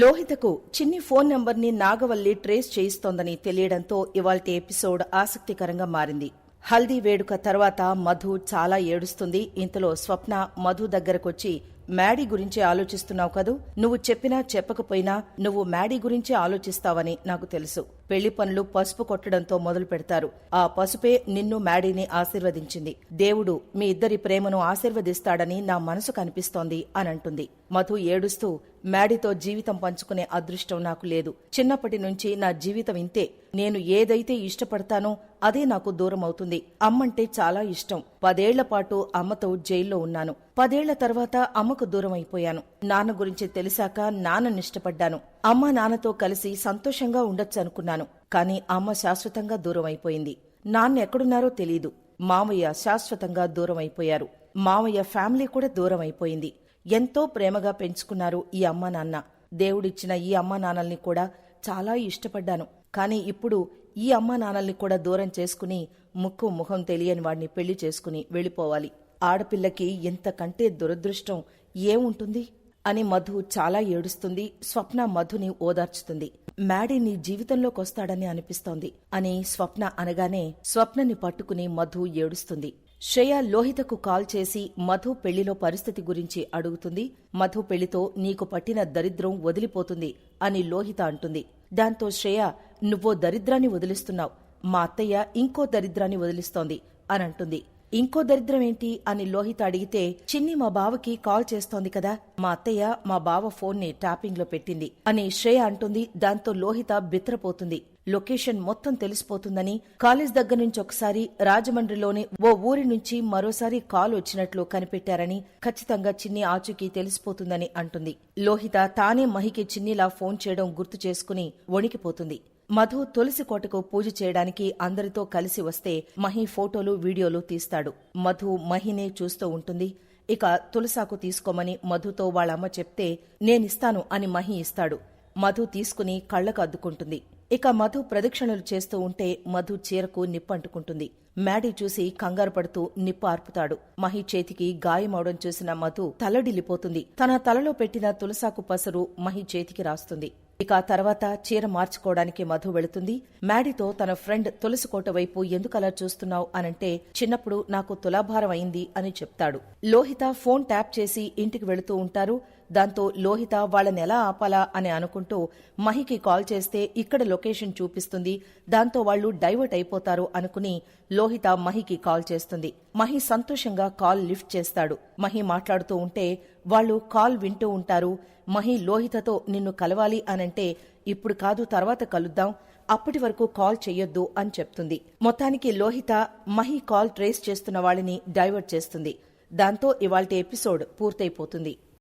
లోహితకు చిన్ని ఫోన్ నంబర్ని నాగవల్లి ట్రేస్ చేయిస్తోందని తెలియడంతో ఇవాల్టి ఎపిసోడ్ ఆసక్తికరంగా మారింది. హల్దీ వేడుక తర్వాత మధు చాలా ఏడుస్తుంది. ఇంతలో స్వప్న మధు దగ్గరకొచ్చి మ్యాడీ గురించి ఆలోచిస్తున్నావు కదూ? నువ్వు చెప్పినా చెప్పకపోయినా నువ్వు మ్యాడీ గురించి ఆలోచిస్తావని నాకు తెలుసు. పెళ్ళి పనులు పసుపు కొట్టడంతో మొదలు పెడతారు. ఆ పసుపే నిన్ను మ్యాడీని ఆశీర్వదించింది. దేవుడు మీ ఇద్దరి ప్రేమను ఆశీర్వదిస్తాడని నా మనసు కనిపిస్తోంది అనంటుంది మధు ఏడుస్తూ మ్యాడీతో జీవితం పంచుకునే అదృష్టం నాకు లేదు. చిన్నప్పటి నుంచి నా జీవితం ఇంతే. నేను ఏదైతే ఇష్టపడతానో అదే నాకు దూరం అవుతుంది అమ్మంటే చాలా ఇష్టం. పదేళ్ళ పాటు అమ్మతో జైల్లో ఉన్నాను. పదేళ్ళ తర్వాత అమ్మకు దూరం అయిపోయాను నాన్న గురించి తెలిసాక నాన్నని ఇష్టపడ్డాను. అమ్మ నాన్నతో కలిసి సంతోషంగా ఉండొచ్చు అనుకున్నాను కాని అమ్మ శాశ్వతంగా దూరం అయిపోయింది నాన్న ఎక్కడున్నారో తెలీదు. మామయ్య శాశ్వతంగా దూరం అయిపోయారు మామయ్య ఫ్యామిలీ కూడా దూరం అయిపోయింది ఎంతో ప్రేమగా పెంచుకున్నారు ఈ అమ్మ నాన్న. దేవుడిచ్చిన ఈ అమ్మ నాన్నల్ని కూడా చాలా ఇష్టపడ్డాను. కానీ ఇప్పుడు ఈ అమ్మ నాన్నల్ని కూడా దూరం చేసుకుని ముక్కు ముఖం తెలియని వాడిని పెళ్ళి చేసుకుని వెళ్ళిపోవాలి. ఆడపిల్లకి ఎంతకంటే దురదృష్టం ఏముంటుంది? అని మధు చాలా ఏడుస్తుంది. స్వప్న మధుని ఓదార్చుతుంది. మ్యాడీ నీ జీవితంలోకొస్తాడని అనిపిస్తోంది. అని స్వప్న అనగానే స్వప్నని పట్టుకుని మధు ఏడుస్తుంది. శ్రేయ లోహితకు కాల్ చేసి మధు పెళ్ళిలో పరిస్థితి గురించి అడుగుతుంది. మధు పెళ్ళితో నీకు పట్టిన దరిద్రం వదిలిపోతుంది అని లోహిత అంటుంది. దాంతో శ్రేయ నువ్వో దరిద్రాన్ని వదిలిస్తున్నావు. మా అత్తయ్య ఇంకో దరిద్రాన్ని వదిలిస్తోంది అని అంటుంది. ఇంకో దరిద్రం ఏంటి అని లోహిత అడిగితే చిన్ని మా బావకి కాల్ చేస్తోంది కదా మా అత్తయ్య మా బావ ఫోన్ని ట్యాపింగ్లో పెట్టింది అని శ్రేయ అంటుంది. దాంతో లోహిత బిత్రపోతుంది. లొకేషన్ మొత్తం తెలిసిపోతుందని కాలేజ్ దగ్గర నుంచి ఒకసారి రాజమండ్రిలోని ఓ ఊరి నుంచి మరోసారి కాల్ వచ్చినట్లు కనిపెట్టారని ఖచ్చితంగా చిన్ని ఆచూకీ తెలిసిపోతుందని అంటుంది. లోహిత తానే మహికి చిన్నిలా ఫోన్ చేయడం గుర్తు చేసుకుని వణికిపోతుంది. మధు తులసి కోటకు పూజ చేయడానికి అందరితో కలిసి వస్తే మహి ఫోటోలు వీడియోలు తీస్తాడు. మధు మహినే చూస్తూ ఉంటుంది. ఇక తులసాకు తీసుకోమని మధుతో వాళ్ళమ్మ చెప్తే నేనిస్తాను అని మహి ఇస్తాడు. మధు తీసుకుని కళ్ళకు అద్దుకుంటుంది. ఇక మధు ప్రదక్షిణలు చేస్తూ ఉంటే మధు చీరకు నిప్పంటుకుంటుంది. మ్యాడీ చూసి కంగారు పడుతూ నిప్పు ఆర్పుతాడు మహి చేతికి గాయమవడం చూసిన మధు తలడిల్లిపోతుంది. తన తలలో పెట్టిన తులసాకు పసరు మహి చేతికి రాస్తుంది. ఇక ఆ తర్వాత చీర మార్చుకోవడానికి మధు వెళుతుంది. మ్యాడీతో తన ఫ్రెండ్ తులసికోట వైపు ఎందుకలా చూస్తున్నావు అనంటే చిన్నప్పుడు నాకు తులాభారం అయింది అని చెప్తాడు. లోహిత ఫోన్ ట్యాప్ చేసి ఇంటికి వెళుతూ ఉంటారు. దాంతో లోహిత వాళ్ళని ఎలా ఆపాలా అని అనుకుంటూ మహికి కాల్ చేస్తే ఇక్కడ లొకేషన్ చూపిస్తుంది. దాంతో వాళ్ళు డైవర్ట్ అయిపోతారు అనుకుని లోహిత మహికి కాల్ చేస్తుంది. మహి సంతోషంగా కాల్ లిఫ్ట్ చేస్తాడు. మహి మాట్లాడుతూ ఉంటే వాళ్ళు కాల్ వింటూ ఉంటారు. మహి లోహితతో నిన్ను కలవాలి అనంటే ఇప్పుడు కాదు తర్వాత కలుద్దాం. అప్పటి వరకు కాల్ చెయ్యొద్దు అని చెప్తుంది. మొత్తానికి లోహిత మహి కాల్ ట్రేస్ చేస్తున్న వాళ్ళని డైవర్ట్ చేస్తుంది. దాంతో ఇవాల్టి ఎపిసోడ్ పూర్తయిపోతుంది.